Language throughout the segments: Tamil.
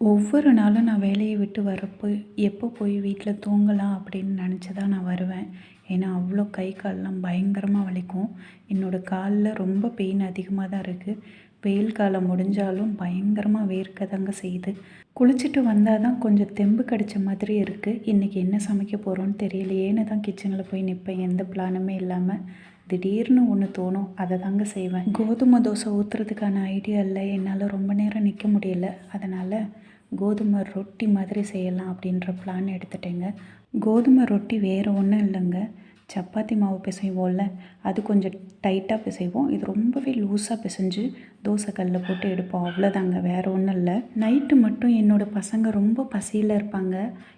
ஒவ்வொரு நாளும் நான் வேலையை விட்டு வரப்போ எப்போ போய் வீட்டில் தூங்கலாம் அப்படின்னு நினச்சி தான் நான் வருவேன். ஏன்னா அவ்வளோ கை கால்லாம் பயங்கரமாக வலிக்கும். என்னோடய காலில் ரொம்ப பெயின் அதிகமாக தான் இருக்குது வெயில் காலம் முடிஞ்சாலும் பயங்கரமாக வேர்க்க தாங்க செய்யுது. குளிச்சுட்டு வந்தால் தான் கொஞ்சம் தெம்பு கிடச்ச மாதிரி இருக்குது இன்றைக்கி என்ன சமைக்க போகிறோன்னு தெரியலையேன்னு தான் கிச்சனில் போய் நிற்பேன் எந்த பிளானுமே இல்லாமல் திடீர்னு ஒன்று தோணும் அதை தாங்க செய்வேன். கோதுமை தோசை ஊற்றுறதுக்கான ஐடியா இல்லை என்னால் ரொம்ப நேரம் நிற்க முடியல. அதனால் கோதுமை ரொட்டி மாதிரி செய்யலாம் அப்படின்ற பிளான் எடுத்துட்டேங்க. கோதுமை ரொட்டி வேறு ஒன்றும் இல்லைங்க. சப்பாத்தி மாவு பிசைவோம்ல அது கொஞ்சம் டைட்டாக பிசைவோம். இது ரொம்பவே லூஸாக பிசைஞ்சு தோசை கல்லில் போட்டு எடுப்போம். அவ்வளோதாங்க வேறு ஒன்றும் இல்லை. நைட்டு மட்டும் என்னோடய பசங்க ரொம்ப பசியில் இருப்பாங்க.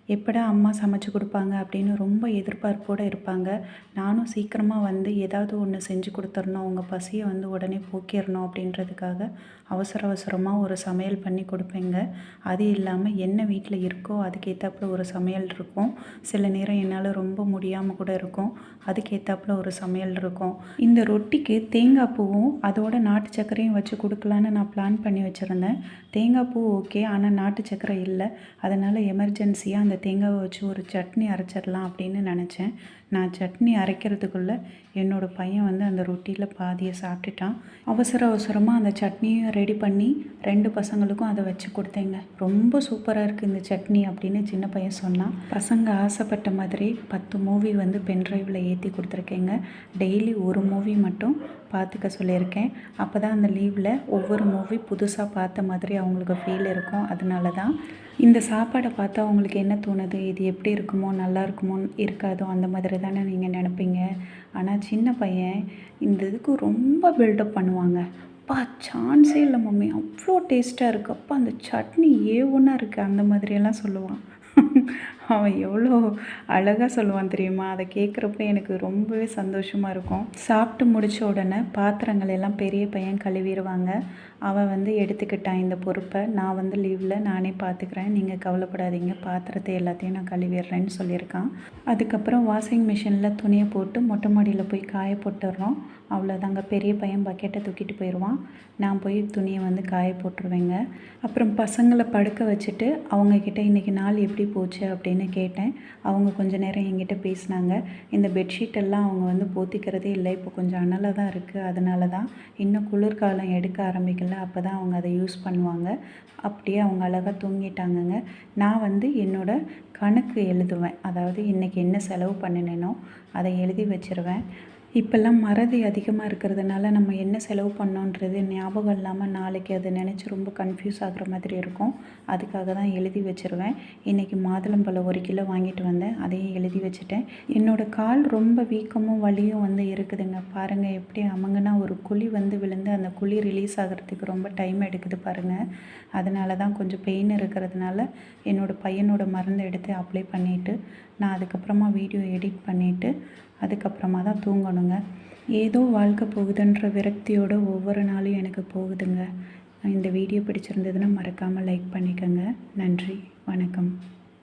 எப்படா அம்மா சமைச்சு கொடுப்பாங்க அப்படின்னு ரொம்ப எதிர்பார்ப்போடு இருப்பாங்க. நானும் சீக்கிரமாக வந்து ஏதாவது ஒன்று செஞ்சு கொடுத்துடணும். அவங்க பசியை வந்து உடனே போக்கிடணும் அப்படின்றதுக்காக அவசர அவசரமாக ஒரு சமையல் பண்ணி கொடுப்பேங்க. அது இல்லாமல் என்ன வீட்டில் இருக்கோ அதுக்கேற்றாப்புல ஒரு சமையல் இருக்கும். சில நேரம் என்னால் ரொம்ப முடியாமல் கூட இருக்கும். அதுக்கேற்றாப்புல ஒரு சமையல் இருக்கும். இந்த ரொட்டிக்கு தேங்காய் பூவும் அதோட நாட்டு சர்க்கரையும் வச்சு கொடுக்கலான்னு நான் பிளான் பண்ணி வச்சுருந்தேன். தேங்காய் பூ ஓகே ஆனால் நாட்டு சர்க்கரை இல்லை. அதனால் எமர்ஜென்சியாக அந்த தேங்காவை வச்சு ஒரு சட்னி அரைச்சிடலாம் அப்படின்னு நினச்சேன். நான் சட்னி அரைக்கிறதுக்குள்ளே என்னோடய பையன் வந்து அந்த ரொட்டியில் பாதியை சாப்பிட்டுட்டான். அவசர அவசரமாக அந்த சட்னியும் ரெடி பண்ணி ரெண்டு பசங்களுக்கும் அதை வச்சு கொடுத்தேங்க. ரொம்ப சூப்பராக இருக்குது இந்த சட்னி அப்படின்னு சின்ன பையன் சொன்னான். பசங்க ஆசைப்பட்ட மாதிரி பத்து மூவி வந்து பென்ட்ரைவில் ஏற்றி கொடுத்துருக்கேங்க. டெய்லி ஒரு மூவி மட்டும் பார்த்துக்க சொல்லியிருக்கேன். அப்போ தான் அந்த லீவில் ஒவ்வொரு மூவி புதுசாக பார்த்த மாதிரி அவங்களுக்கு ஃபீல் இருக்கும். அதனால தான் இந்த சாப்பாடை பார்த்தா அவங்களுக்கு என்ன தோணுது? இது எப்படி இருக்குமோ? நல்லா இருக்குமோ? இருக்காதோ? அந்த மாதிரி தானே நீங்கள் நினப்பீங்க. ஆனால் சின்ன பையன் இந்த இதுக்கு ரொம்ப பில்டப் பண்ணுவாங்க. அப்பா சான்ஸே இல்லை மம்மி. அவ்வளோ டேஸ்ட்டாக இருக்குது அப்பா அந்த சட்னி ஏ ஒன்றா இருக்குது அந்த மாதிரியெல்லாம் சொல்லுவான். அவன் எவ்வளோ அழகாக சொல்லுவான் தெரியுமா? அதை கேட்குறப்ப எனக்கு ரொம்பவே சந்தோஷமாக இருக்கும். சாப்பிட்டு முடித்த உடனே பாத்திரங்கள் எல்லாம் பெரிய பையன் கழுவிடுவாங்க. அவன் வந்து எடுத்துக்கிட்டான் இந்த பொறுப்பை. நான் வந்து லீவில் நானே பார்த்துக்கிறேன் நீங்கள் கவலைப்படாதீங்க. பாத்திரத்தை எல்லாத்தையும் நான் கழுவிடுறேன்னு சொல்லியிருக்கான். அதுக்கப்புறம் வாஷிங் மிஷினில் துணியை போட்டு மொட்டை மாடியில் போய் காய போட்டுடுறோம். அவ்வளோதாங்க பெரிய பையன் பக்கெட்டை தூக்கிட்டு போயிடுவான் நான் போய் துணியை வந்து காய போட்டுருவேங்க. அப்புறம் பசங்களை படுக்க வச்சுட்டு அவங்கக்கிட்ட இன்றைக்கி நாள் எப்படி போச்சு அப்படின்னு கேட்டேன். அவங்க கொஞ்சம் நேரம் என்கிட்ட பேசினாங்க. இந்த பெட்ஷீட்டெல்லாம் அவங்க வந்து போத்திக்கிறதே இல்லை. இப்போ கொஞ்சம் அனலாக தான் இருக்குது அதனால தான் இன்னும் குளிர்காலம் எடுக்க ஆரம்பிக்கல. அப்போ தான் அவங்க அதை யூஸ் பண்ணுவாங்க. அப்படியே அவங்க அழகாக தூங்கிட்டாங்கங்க. நான் வந்து என்னோடய கணக்கு எழுதுவேன். அதாவது இன்றைக்கி என்ன செலவு பண்ணினேனோ அதை எழுதி வச்சுருவேன். இப்போல்லாம் மறதி அதிகமாக இருக்கிறதுனால நம்ம என்ன செலவு பண்ணோன்றது ஞாபகம் இல்லாமல் நாளைக்கு அதை நினச்சி ரொம்ப கன்ஃபியூஸ் ஆகிற மாதிரி இருக்கும். அதுக்காக தான் எழுதி வச்சுருவேன். இன்றைக்கி மாதுளம்பழம் ஒரு கிலோ வாங்கிட்டு வந்தேன். அதையும் எழுதி வச்சுட்டேன். என்னோடய கால் ரொம்ப வீக்கமும் வலியும் வந்து இருக்குதுங்க. பாருங்கள் எப்படி அமங்கன்னா ஒரு குழி வந்து விழுந்து அந்த குழி ரிலீஸ் ஆகிறதுக்கு ரொம்ப டைம் எடுக்குது பாருங்கள் அதனால தான் கொஞ்சம் பெயின் இருக்கிறதுனால என்னோடய பையனோட மருந்து எடுத்து அப்ளை பண்ணிவிட்டு நான் அதுக்கப்புறமா வீடியோ எடிட் பண்ணிவிட்டு அதுக்கப்புறமா தான் தூங்கணுங்க. ஏதோ வாழ்க்கை போகுதுன்ற விரக்தியோட ஒவ்வொரு நாளும் எனக்கு போகுதுங்க. இந்த வீடியோ பிடிச்சிருந்ததுன்னா மறக்காமல் லைக் பண்ணிக்கோங்க. நன்றி. வணக்கம்.